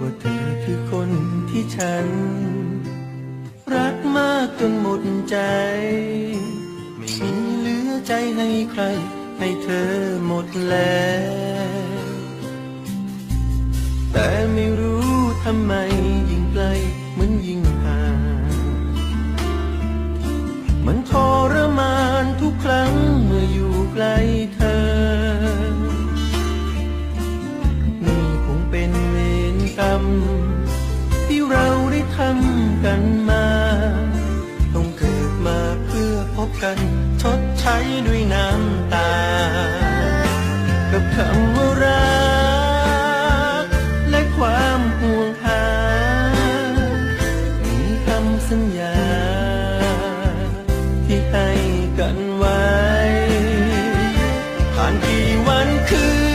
ว่าเธอคือคนที่ฉัน รักมากจนหมดใจ ไม่มีเหลือใจให้ใคร ให้เธอหมดแล้ว แต่ไม่รู้ทำไมยิ่งไกลเหมือนยิ่งห่างมันทร รม ที่เราได้ทำกันมา ต้องเกิดมาเพื่อพบกันทดใช้ด้วยน้ำตา กับคำว่ารัก และความห่วงหา มีคำสัญญา ที่ให้กันไว้ ผ่านกี่วันคืน